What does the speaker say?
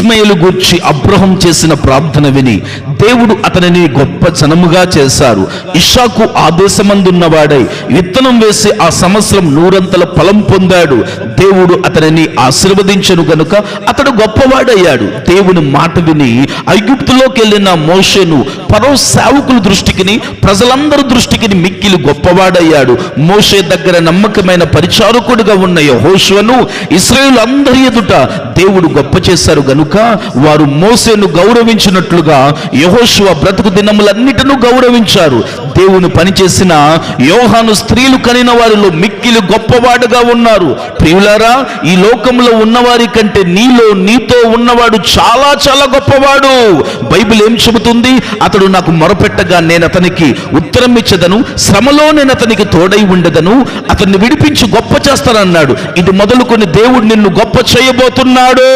ఇస్మాయిల్ గూర్చి అబ్రహం చేసిన ప్రార్థన విని దేవుడు అతనిని గొప్ప జనముగా చేశారు. ఇషాకు ఆదేశమందున్నవాడై విత్తనం వేసి ఆ సంవత్సరం నూరంతల ఫలం పొందాడు. దేవుడు అతనిని ఆశీర్వదించను గనుక అతడు గొప్పవాడయ్యాడు. దేవుని మాట విని ఐగుప్తులోకి వెళ్ళిన మోషేను పరో సేవకుల దృష్టికిని ప్రజలందరి దృష్టికిని మిక్కిలి గొప్పవాడయ్యాడు. మోషే దగ్గర నమ్మకమైన పరిచారకుడుగా ఉన్న యహోషువను ఇస్రాయేల్ అందరి ఎదుట దేవుడు గొప్ప చేశారు గనుక వారు మోసేను గౌరవించినట్లుగా యహోశువ బ్రతుకు దినములన్నిటిను గౌరవించారు. దేవుని పనిచేసిన యోహాను స్త్రీలు కనిన వారిలో మిక్కిలి గొప్పవాడుగా ఉన్నారు. ప్రియులారా ఈ లోకంలో ఉన్నవారి కంటే నీలో నీతో ఉన్నవాడు చాలా చాలా గొప్పవాడు. బైబిల్ ఏం చెబుతుంది? అతడు నాకు మొరపెట్టగా నేను అతనికి ఉత్తరం ఇచ్చదను శ్రమలో నేను అతనికి తోడై ఉండదను అతన్ని విడిపించి గొప్ప చేస్తానన్నాడు. ఇది మొదలుకొని దేవుడు నిన్ను గొప్ప చేయబోతున్నాడు.